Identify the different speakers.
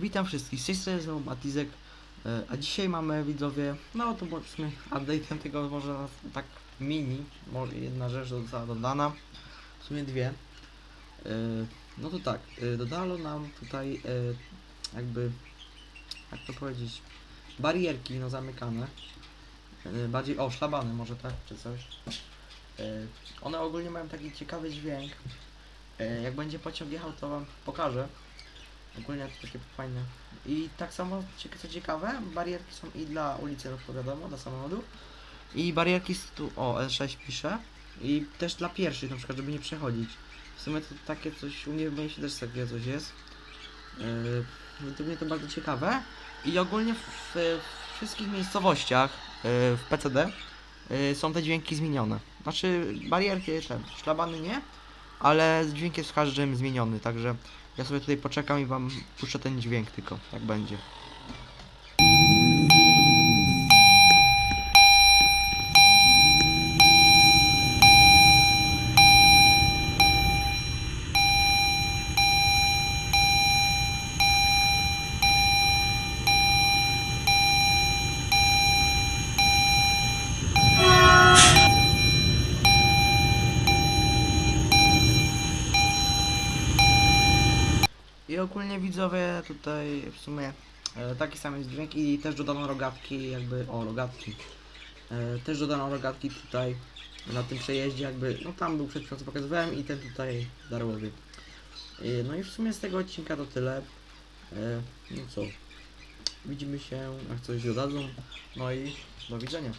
Speaker 1: Witam wszystkich, z tej strony znowu Matizek, e, a dzisiaj mamy widzowie, no to sumie update'em tego może tak mini, może jedna rzecz została dodana, w sumie dwie. E, No to tak, e, dodano nam tutaj jakby, jak to powiedzieć, barierki no zamykane, bardziej, o szlabany może tak, czy coś. One ogólnie mają taki ciekawy dźwięk, jak będzie pociąg jechał to wam pokażę. Ogólnie to takie fajne. I tak samo, co ciekawe, barierki są i dla ulicy, no wiadomo, dla samochodu. I barierki z tu, o, L6 pisze. I też dla pieszych, na przykład, żeby nie przechodzić. W sumie to takie coś, u mnie mieście też takie coś jest. Yy, według mnie to bardzo ciekawe. I ogólnie w, w wszystkich miejscowościach yy, w PCD yy, są te dźwięki zmienione. Znaczy, barierki, ten, szlabany nie, ale dźwięk jest w każdym zmieniony, także ja sobie tutaj poczekam i wam puszczę ten dźwięk tylko, jak będzie. I ogólnie widzowie tutaj w sumie e, taki sam jest dźwięk i też dodano rogatki jakby, o rogatki. E, też dodano rogatki tutaj na tym przejeździe jakby, no tam był przed chwilą co pokazywałem i ten tutaj darłowy. E, no i w sumie z tego odcinka to tyle. E, no co, widzimy się jak coś dodadzą, no i do widzenia.